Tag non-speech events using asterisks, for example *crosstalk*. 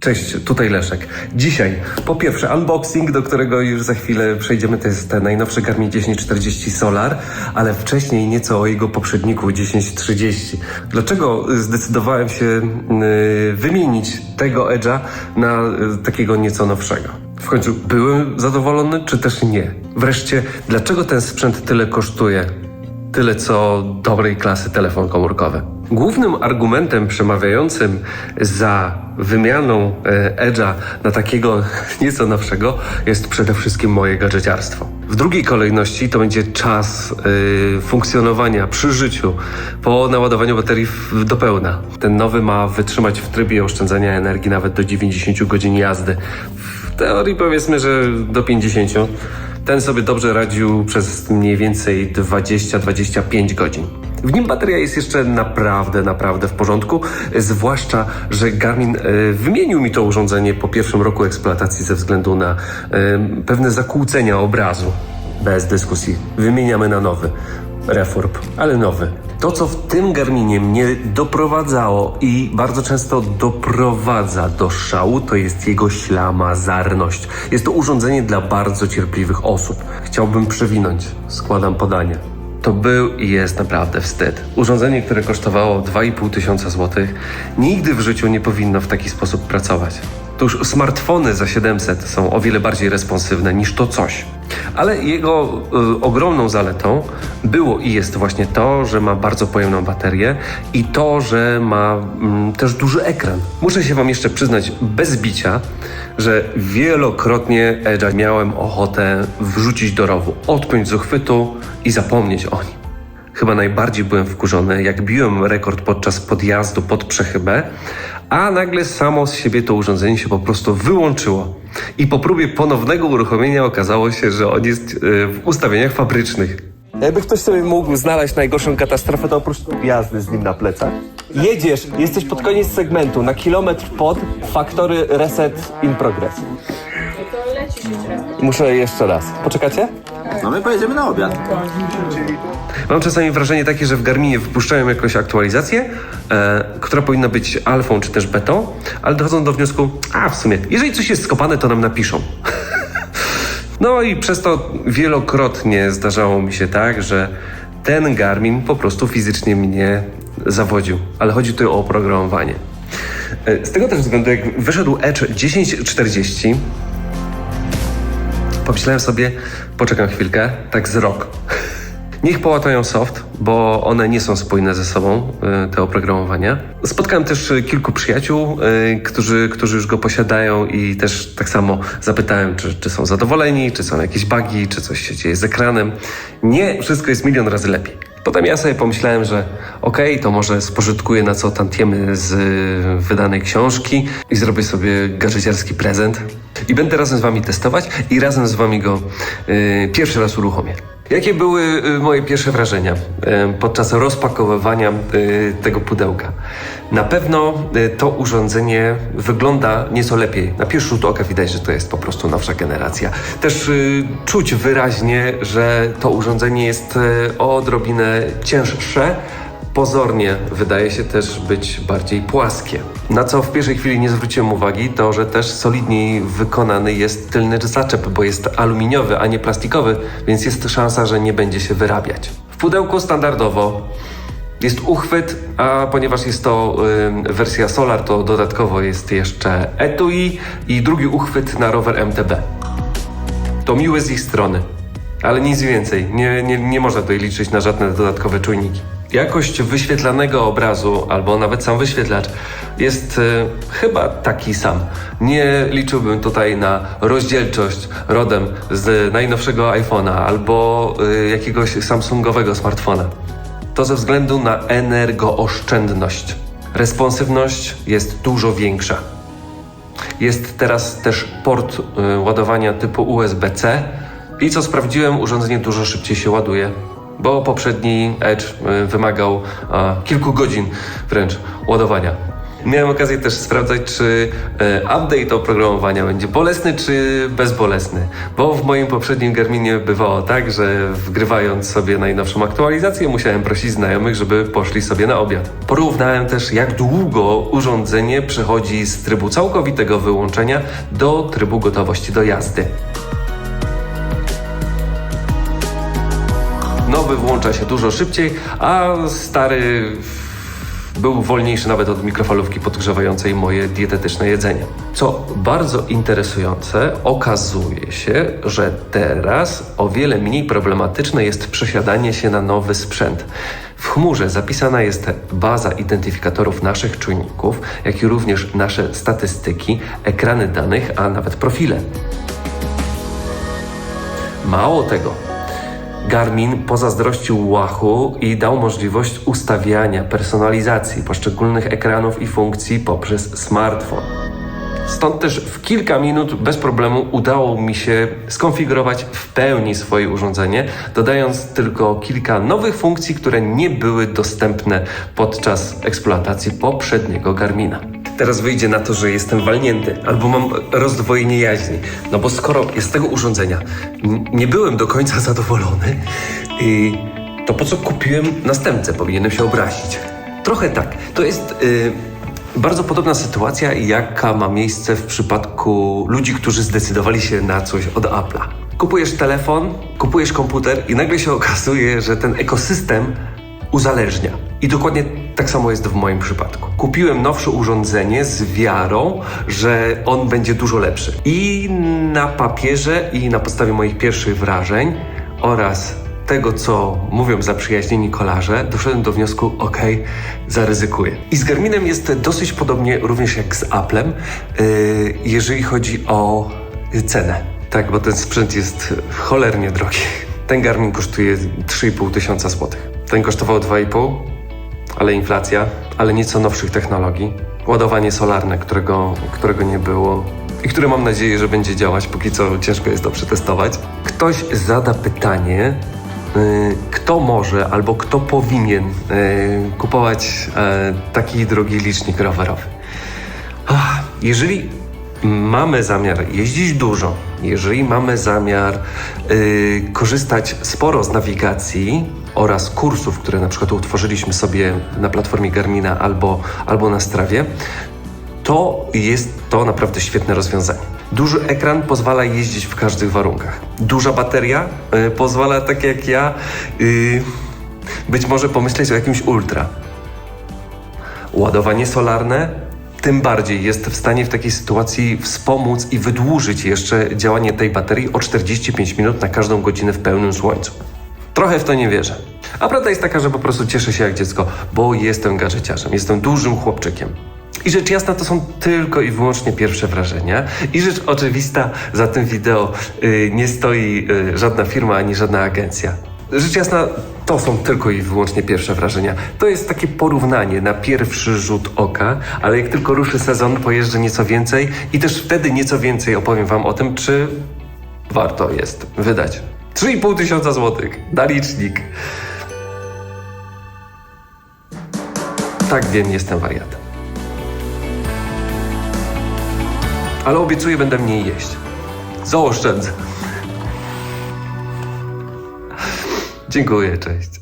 Cześć, tutaj Leszek. Dzisiaj po pierwsze unboxing, do którego już za chwilę przejdziemy, to jest ten najnowszy Garmin 1040 Solar, ale wcześniej nieco o jego poprzedniku 1030. Dlaczego zdecydowałem się yy, wymienić tego Edge'a na yy, takiego nieco nowszego? W końcu byłem zadowolony, czy też nie? Wreszcie, dlaczego ten sprzęt tyle kosztuje? Tyle co dobrej klasy telefon komórkowy. Głównym argumentem przemawiającym za wymianą e, Edge'a na takiego *laughs* nieco nowszego jest przede wszystkim moje gadżeciarstwo. W drugiej kolejności to będzie czas e, funkcjonowania przy życiu po naładowaniu baterii w, do pełna. Ten nowy ma wytrzymać w trybie oszczędzania energii nawet do 90 godzin jazdy. W teorii powiedzmy, że do 50. Ten sobie dobrze radził przez mniej więcej 20-25 godzin. W nim bateria jest jeszcze naprawdę, naprawdę w porządku, zwłaszcza, że Garmin e, wymienił mi to urządzenie po pierwszym roku eksploatacji ze względu na e, pewne zakłócenia obrazu. Bez dyskusji. Wymieniamy na nowy. Reforb, ale nowy. To, co w tym Garminie mnie doprowadzało i bardzo często doprowadza do szału, to jest jego ślamazarność. Jest to urządzenie dla bardzo cierpliwych osób. Chciałbym przewinąć. Składam podanie. To był i jest naprawdę wstyd. Urządzenie, które kosztowało 2,5 tysiąca złotych, nigdy w życiu nie powinno w taki sposób pracować. To już smartfony za 700 są o wiele bardziej responsywne niż to coś. Ale jego y, ogromną zaletą było i jest właśnie to, że ma bardzo pojemną baterię i to, że ma mm, też duży ekran. Muszę się Wam jeszcze przyznać bez bicia, że wielokrotnie Edge'a miałem ochotę wrzucić do rowu, odpiąć z uchwytu i zapomnieć o nim. Chyba najbardziej byłem wkurzony, jak biłem rekord podczas podjazdu pod przechybę, a nagle samo z siebie to urządzenie się po prostu wyłączyło. I po próbie ponownego uruchomienia okazało się, że on jest e, w ustawieniach fabrycznych. Jakby ktoś sobie mógł znaleźć najgorszą katastrofę, to oprócz jazdy z nim na plecach. Jedziesz, jesteś pod koniec segmentu, na kilometr pod faktory reset in progress. Muszę jeszcze raz. Poczekacie? No my pojedziemy na obiad. Mam czasami wrażenie takie, że w Garminie wypuszczają jakąś aktualizację, e, która powinna być alfą czy też betą, ale dochodzą do wniosku, a w sumie, jeżeli coś jest skopane, to nam napiszą. *laughs* no i przez to wielokrotnie zdarzało mi się tak, że ten Garmin po prostu fizycznie mnie zawodził. Ale chodzi tu o oprogramowanie. E, Z tego też względu, jak wyszedł Edge 1040, pomyślałem sobie, poczekam chwilkę, tak z rok. Niech połatają soft, bo one nie są spójne ze sobą, y, te oprogramowania. Spotkałem też y, kilku przyjaciół, y, którzy, którzy już go posiadają i też tak samo zapytałem, czy, czy są zadowoleni, czy są jakieś bugi, czy coś się dzieje z ekranem. Nie, wszystko jest milion razy lepiej. Potem ja sobie pomyślałem, że okej, to może spożytkuję na co tantiemy z wydanej książki i zrobię sobie gadżeciarski prezent. I będę razem z wami testować i razem z wami go pierwszy raz uruchomię. Jakie były y, moje pierwsze wrażenia y, podczas rozpakowywania y, tego pudełka? Na pewno to urządzenie wygląda nieco lepiej. Na pierwszy rzut oka widać, że to jest po prostu nowsza generacja. Też czuć wyraźnie, że to urządzenie jest odrobinę cięższe. Pozornie wydaje się też być bardziej płaskie. Na co w pierwszej chwili nie zwróciłem uwagi, to że też solidniej wykonany jest tylny zaczep, bo jest aluminiowy, a nie plastikowy, więc jest szansa, że nie będzie się wyrabiać. W pudełku standardowo jest uchwyt, a ponieważ jest to y, wersja Solar, to dodatkowo jest jeszcze etui i drugi uchwyt na rower MTB. To miłe z ich strony, ale nic więcej. Nie, nie, nie można tutaj liczyć na żadne dodatkowe czujniki. Jakość wyświetlanego obrazu, albo nawet sam wyświetlacz, jest y, chyba taki sam. Nie liczyłbym tutaj na rozdzielczość rodem z najnowszego iPhone'a albo y, jakiegoś Samsungowego smartfona. To ze względu na energooszczędność. Responsywność jest dużo większa. Jest teraz też port y, ładowania typu USB-C i co sprawdziłem, urządzenie dużo szybciej się ładuje, bo poprzedni Edge y, wymagał a, kilku godzin wręcz ładowania. Miałem okazję też sprawdzać, czy e, update oprogramowania będzie bolesny, czy bezbolesny. Bo w moim poprzednim Garminie bywało tak, że wgrywając sobie najnowszą aktualizację, musiałem prosić znajomych, żeby poszli sobie na obiad. Porównałem też, jak długo urządzenie przechodzi z trybu całkowitego wyłączenia do trybu gotowości do jazdy. Nowy włącza się dużo szybciej, a stary był wolniejszy nawet od mikrofalówki podgrzewającej moje dietetyczne jedzenie. Co bardzo interesujące, okazuje się, że teraz o wiele mniej problematyczne jest przesiadanie się na nowy sprzęt. W chmurze zapisana jest baza identyfikatorów naszych czujników, jak i również nasze statystyki, ekrany danych, a nawet profile. Mało tego, Garmin pozazdrościł łachu i dał możliwość ustawiania personalizacji poszczególnych ekranów i funkcji poprzez smartfon. Stąd też w kilka minut bez problemu udało mi się skonfigurować w pełni swoje urządzenie, dodając tylko kilka nowych funkcji, które nie były dostępne podczas eksploatacji poprzedniego Garmina. Teraz wyjdzie na to, że jestem walnięty albo mam rozdwojenie jaźni. No bo skoro z tego urządzenia nie byłem do końca *laughs* zadowolony, yy, to po co kupiłem następcę? Powinienem się obrazić. Trochę tak. To jest yy, bardzo podobna sytuacja, jaka ma miejsce w przypadku ludzi, którzy zdecydowali się na coś od Apple'a. Kupujesz telefon, kupujesz komputer i nagle się okazuje, że ten ekosystem uzależnia. I dokładnie tak samo jest w moim przypadku. Kupiłem nowsze urządzenie z wiarą, że on będzie dużo lepszy. I na papierze i na podstawie moich pierwszych wrażeń oraz tego, co mówią zaprzyjaźnieni kolarze, doszedłem do wniosku, ok, zaryzykuję. I z Garminem jest dosyć podobnie również jak z Applem, yy, jeżeli chodzi o cenę. Tak, bo ten sprzęt jest cholernie drogi. Ten Garmin kosztuje 3,5 tysiąca złotych. Ten kosztował 2,5, ale inflacja, ale nieco nowszych technologii. Ładowanie solarne, którego, którego nie było i które mam nadzieję, że będzie działać. Póki co ciężko jest to przetestować. Ktoś zada pytanie, y, kto może albo kto powinien y, kupować y, taki drogi licznik rowerowy. Jeżeli mamy zamiar jeździć dużo, jeżeli mamy zamiar y, korzystać sporo z nawigacji oraz kursów, które na przykład utworzyliśmy sobie na platformie Garmina albo, albo na Strawie, to jest to naprawdę świetne rozwiązanie. Duży ekran pozwala jeździć w każdych warunkach. Duża bateria y, pozwala, tak jak ja, y, być może pomyśleć o jakimś ultra. Ładowanie solarne tym bardziej jest w stanie w takiej sytuacji wspomóc i wydłużyć jeszcze działanie tej baterii o 45 minut na każdą godzinę w pełnym słońcu. Trochę w to nie wierzę. A prawda jest taka, że po prostu cieszę się jak dziecko, bo jestem gadżeciarzem, jestem dużym chłopczykiem. I rzecz jasna to są tylko i wyłącznie pierwsze wrażenia. I rzecz oczywista, za tym wideo y, nie stoi y, żadna firma ani żadna agencja. Rzecz jasna, to są tylko i wyłącznie pierwsze wrażenia. To jest takie porównanie na pierwszy rzut oka, ale jak tylko ruszy sezon, pojeżdżę nieco więcej i też wtedy nieco więcej opowiem Wam o tym, czy warto jest wydać 3,5 tysiąca złotych na licznik. Tak wiem, jestem wariatem. Ale obiecuję, będę mniej jeść. Zaoszczędzę. Dziękuję, cześć.